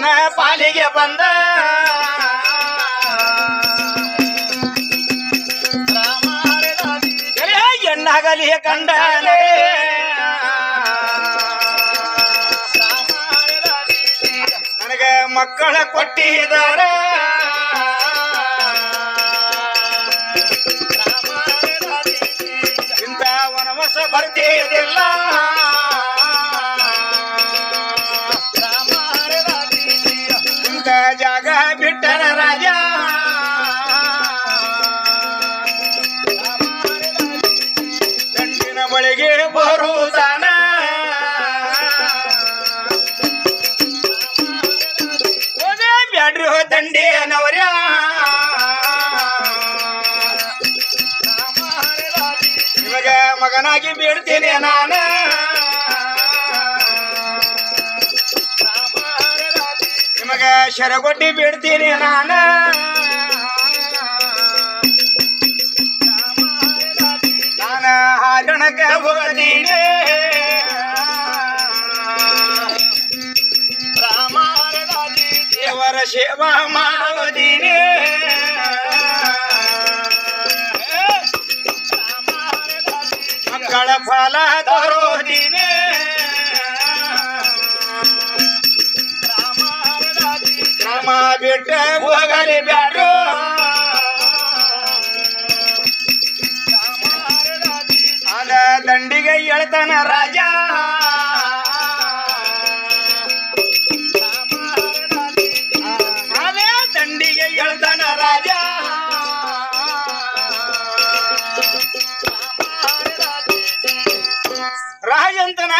ನನ್ನ ಪಾಲಿಗೆ ಬಂದ. ಎಣ್ಣಾಗಲಿಯ ಕಂಡನೆ ನನಗೆ ಮಕ್ಕಳ ಕೊಟ್ಟಿದ್ದಾರೆ. ಇಂಥ ವನವಸ ಬರ್ತಿದಿಲ್ಲ ಇಂಥ ಜಾಗ ಬಿಟ್ಟನ ರಾಜ. ದಂಡಿನ ಬಳಿಗೆ ಬರುವುದಾನ ಬ್ಯಾಡ್ರಿ ಹೋ ದಂಡಿಯನವರ್ಯ ನಿಮಗ ಮಗನಾಗಿ ಬೀಳ್ತೀನಿ ನಾನು. ನಿಮಗ ಶರಗೊಡ್ಡಿ ಬೇಡ್ತೀನಿ ನಾನು ನಾನ ಹಾರಣಕ್ಕೆ ಹೋಗತೀನಿ ದೇವರ ಸೇವಾ ಮಾಡುವುದೀನಿ ಮಕ್ಕಳ ಫಲ ತರೋದೀನಿ ಕ್ರಮ ಬಿಟ್ಟ ಹೋಗಲಿ ಬ್ಯಾಡ್ರು. ಅದ ದಂಡಿಗೆ ಎಳ್ತಾನ ರಾಜ. ಅದೇ ದಂಡಿಗೆ ರಾಜಾ ರಾಜ. ರಾಜಂತನ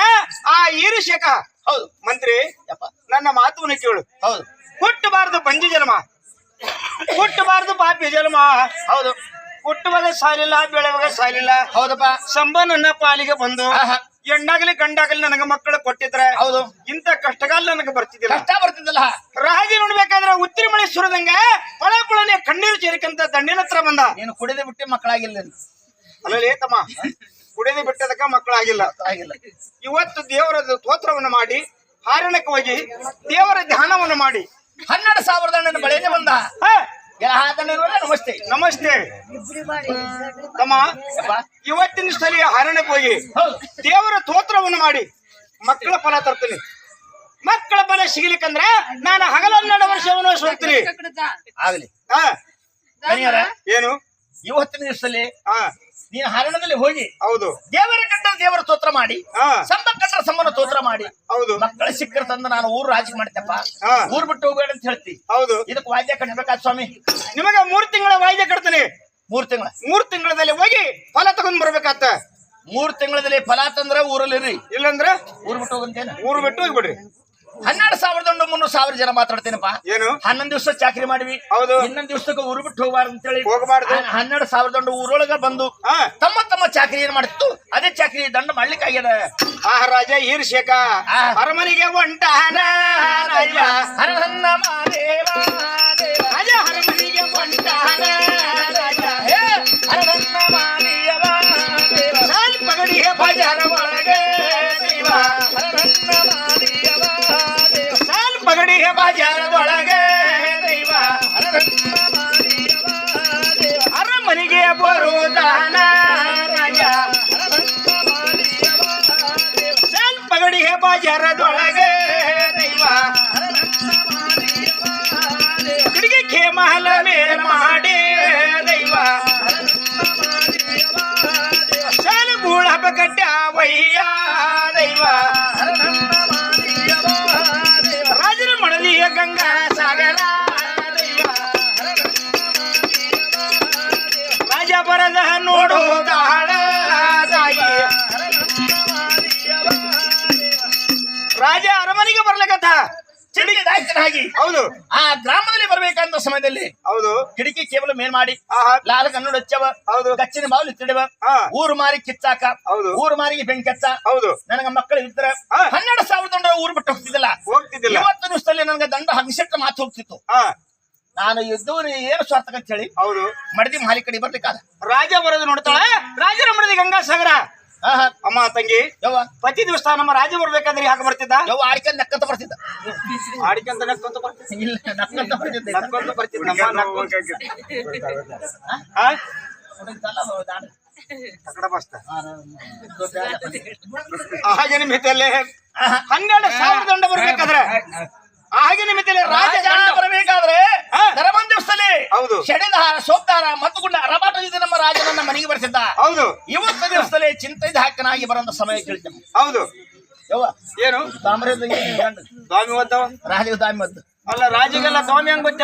ಆ ಈರುಷಕ ಹೌದು, ಮಂತ್ರಿ ನನ್ನ ಮಾತುವನ್ನು ಕೇಳು. ಹೌದು. ಹುಟ್ಟಬಾರದು ಬಂಜಿ ಜನ್ಮ. ಹುಟ್ಟಬಾರದು ಪಾಪಿ ಜನ್ಮ. ಹೌದು. ಹುಟ್ಟುವಾಗ ಸಾಲಿಲ್ಲ ಬೆಳೆವಾಗ ಸಾಲಿಲ್ಲ. ಹೌದಪ್ಪ. ಸಂಬ ನನ್ನ ಪಾಲಿಗೆ ಬಂದು ಆಹಾ. ಹೆಣ್ಣಾಗಲಿ ಗಂಡಾಗಲಿ ನನಗೆ ಮಕ್ಕಳು ಕೊಟ್ಟಿದ್ರೆ ಹೌದು. ಇಂತ ಕಷ್ಟಗಾಲ ನನಗೆ ಬರ್ತಿದ್ದಿಲ್ಲ. ಕಷ್ಟ ಬರ್ತಿದ್ದಲ್ಲ. ರಾಜಿ ನೋಡ್ಬೇಕಾದ್ರೆ ಉತ್ತಿರ ಮಳೆ ಸುರದಂಗೆ ಪಳ ಪುಳನೆ ಕಣ್ಣೀರು ಸೇರಿಕಂತ ದಂಡಿನ ಹತ್ರ ಬಂದ. ನೀನು ಕುಡಿದು ಬಿಟ್ಟು ಮಕ್ಕಳಾಗಿಲ್ಲ. ಅಲ್ಲಲ್ಲಿ ತಮ್ಮ ಕುಡಿದು ಬಿಟ್ಟದಕ್ಕ ಮಕ್ಕಳಾಗಿಲ್ಲ. ಆಗಿಲ್ಲ ಇವತ್ತು ದೇವರ ಸ್ತೋತ್ರವನ್ನು ಮಾಡಿ ಹಾರಣಕ್ಕೆ ಹೋಗಿ ದೇವರ ಧ್ಯಾನವನ್ನು ಮಾಡಿ ಹನ್ನೆರಡು ಸಾವಿರದ ನನ್ನ ಬಳಿಯಲ್ಲಿ ಬಂದ. ನಮಸ್ತೆ. ನಮಸ್ತೆ. ತಮ್ಮ ಇವತ್ತಿನ ಸ್ಥಳೀಯ ಹರಣಕ್ಕೆ ಹೋಗಿ ಹೌದು. ದೇವರ ತೋತ್ರವನ್ನು ಮಾಡಿ ಮಕ್ಕಳ ಫಲ ತರ್ತೀನಿ. ಮಕ್ಕಳ ಫಲ ಸಿಗ್ಲಿಕ್ಕಂದ್ರ ನಾನು ಹಗಲನ್ನೆರಡು ವರ್ಷವನ್ನು ಹೋಗ್ತೀನಿ ಆಗಲಿ. ಏನು? ಇವತ್ತಿನ ದಿವಸದಲ್ಲಿ ನೀನು ಹರಣದಲ್ಲಿ ಹೋಗಿ ಹೌದು. ದೇವರ ಕಟ್ಟ ದೇವರ ಸ್ತೋತ್ರ ಮಾಡಿ ಹಾ. ಸಂಬ ಕಂಡ್ರ ತೋತ್ರ ಮಾಡಿ. ಹೌದು. ಮಕ್ಕಳ ಸಿಕ್ಕರ ತಂದ ನಾನು ಊರು ರಾಜಿ ಮಾಡ್ತೇಪ್ಪ. ಊರ್ ಬಿಟ್ಟು ಹೋಗ್ಬೇಡ ಅಂತ ಹೇಳ್ತಿ. ಹೌದು. ಇದಕ್ಕೆ ವಾದ್ಯ ಕಟ್ಟಬೇಕಾದ ಸ್ವಾಮಿ. ನಿಮಗೆ ಮೂರ್ ತಿಂಗಳ ವಾಯ್ದೆ ಕಟ್ತೀನಿ. ಮೂರ್ ತಿಂಗಳ. ಮೂರ್ ತಿಂಗಳಲ್ಲಿ ಹೋಗಿ ಫಲ ತಗೊಂಡ್ ಬರ್ಬೇಕಾತ ಮೂರ್ ತಿಂಗಳಲ್ಲಿ ಫಲ ತಂದ್ರ ಊರಲ್ಲಿ ಇರಿ ಇಲ್ಲಂದ್ರೆ? ಊರ್ ಬಿಟ್ಟು ಹೋಗಂತೇನ? ಊರ್ ಬಿಟ್ಟು ಹೋಗ್ಬಿಡ್ರಿ. ಹನ್ನೆರಡು ಸಾವಿರದ ಒಂದು ಮುನ್ನೂರು ಸಾವಿರ ಜನ ಮಾತಾಡ್ತೇನಪ್ಪ. ಏನು? ಹನ್ನೊಂದು ದಿವಸ ಚಾಕರಿ ಮಾಡಿವಿ. ಹೌದು. ಇನ್ನೊಂದು ದಿವಸಕ್ಕೆ ಊರು ಬಿಟ್ಟು ಹೋಗ್ಬಾರ್ದು ಅಂತೇಳಿ. ಹೋಗಬಾರ್ದು. ಹನ್ನೆರಡು ಸಾವಿರದ ಒಂದು ಊರೊಳಗ ಬಂದು ತಮ್ಮ ತಮ್ಮ ಚಾಕರಿ ಏನ್ ಮಾಡಿತ್ತು ಅದೇ ಚಾಕರಿ ದಂಡ ಮಾಡ್ಲಿಕ್ಕೆ ಆಗ್ಯದ. ಆ ರಾಜ ಈರ್ಷೇಕ. ಆ. ಒಂಟ ರಾಜ ಹರಹನ್ನ ಮಹಾದೇವ ದೇವ. ರಾಜ ಅರಮನೆಗೆ ಹೊಂಟಾನ ರಾಜ ಸಾಲ್ ಪಗಡಿಗೆ ಬಜಾರ ಒಳಗೆ ದೈವ ಹರಹನ್ನ ಮಹಾದೇವ ದೇವ. ಅರಮನೆಗೆ ಬರುತ್ತಾನ ರಾಜ ಹರಹನ್ನ ಮಹಾದೇವ ದೇವ. ಸಾಲ್ ಪಗಡಿಗೆ ಬಜಾರದೊಳಗೆ ದೈವ ಹರಹನ್ನ ಮಹಾದೇವ ದೇವ. ಕಿಡಿಗೆ ಖೇಮಹಲ ಮೇಲೆ ಮಾಡಿ ದೈವ ಸಾಲು ಗೂಳ ಕಟ್ಟ ವಯ್ಯ ದೈವ ರಾಜರ ಮಣಲಿಯ ಗಂಗಾ ಸಾಗರ. ರಾಜ ಬರದ ನೋಡು ತಾಳ ತಾಯಿ. ರಾಜ ಅರಮನೆಗೆ ಬರ್ಲಕತ್ತ ಚಿಡಿಗೆ ದಾಯ್ತನಾಗಿ ಹೌದು. ಆ ಗ್ರಾಮದಲ್ಲಿ ಬರಬೇಕಂತ ಸಮಯದಲ್ಲಿ ಹೌದು. ಕಿಟಕಿ ಕೇವಲ ಮೇಲ್ ಮಾಡಿ ಲಾಲ ಕನ್ನಡ ಹಚ್ಚವ ಹೌದು. ಗಚ್ಚಿನ ಬಾವಲಿ ತಿಳಿವ ಹಾ. ಊರು ಮಾರಿ ಕಿಚ್ಚಾಕ ಹೌದು. ಊರು ಮಾರಿಗೆ ಬೆಂಕಿ ಹಚ್ಚ ಹೌದು. ನನಗ ಮಕ್ಕಳು ಇದ್ರ. ಹನ್ನೆರಡು ಸಾವಿರದ ದಂಡ ಊರು ಬಿಟ್ಟು ಹೋಗ್ತಿದ್ದಿಲ್ಲ. ಹೋಗ್ತಿದ್ದಿಲ್ಲ. ಇವತ್ತು ದಿವಸದಲ್ಲಿ ನನಗೆ ದಂಡ ಹಂಗಸೆಟ್ಟ ಮಾತು ಹೋಗ್ತಿತ್ತು. ನಾನು ಇದ್ದವ್ರು ಏನು ಸ್ವಾರ್ಥ ಅಂತ ಹೇಳಿ ಹೌದು. ಮಡದಿ ಮಾಲಿ ಕಡೆ ಬರ್ಲಿಕ್ಕಾದ. ರಾಜ ಬರೋದು ನೋಡ್ತಾಳೆ. ರಾಜರ ಮಡದಿ ಗಂಗಾ ಸಾಗರ ಅಮ್ಮ ತಂಗಿ ಯವ್ವ. ಪ್ರತಿ ದಿವಸ ನಮ್ಮ ರಾಜ ಬರ್ಬೇಕಾದ್ರೆ ಯಾಕೆ ಬರ್ತಿದ್ದ? ಯವ್ವ ಆಡಿಕೆ ನಕ್ಕಂತ ಬರ್ತಿದ್ದ. ಆಡಿಕಂತ ನಕ್ಕಂತ ಬರ್ತಿದ್ದ. ಇಲ್ಲ ನಕ್ಕಂತ ಬರ್ತಿದ್ದ. ನಕ್ಕೊಂತ ಬರ್ತಿದ್ದ. ನಮ್ಮ ನಕ್ಕೊಂತ. ಹನ್ನೆರಡು ಸಾವಿರ ದಂಡ ಬರ್ಬೇಕಾದ್ರೆ ಹಾಗೆ ಮಿತಿಯಲ್ಲಿ ರಾಜ ರಾಜ ದಂಡ ಬರಬೇಕಾದ್ರೆ ಹಾ. ಧರ್ಮನ್ ದಿವಸದಲ್ಲಿ ಹೌದು. ಶೆಡೆದಾರ ಸೋಬ್ದಾರ ಮತ್ತು ಗುಂಡ ರಮಾಟ ಇದು ನಮ್ಮ ರಾಜನನ್ನ ಮನೆಗೆ ಬರ್ತಿದ್ದ ಹೌದು. ಇವತ್ತು ದಿವಸದಲ್ಲಿ ಚಿಂತೆ ಹಾಕನಾಗಿ ಬರಂತ ಸಮಯ ಕೇಳಿದ್ದೆ ಹೌದು. ಯವ್ವ ಏನು? ತಾಮ್ರದ ಸ್ವಾಮಿ ಓದ್ದವ ರಾಜ ದಾಮಿ ಮದ್ದು ಅಲ್ಲ ರಾಜಿಗೆಲ್ಲ ಸ್ವಾಮಿ ಹಂಗ್ ಗೊತ್ತ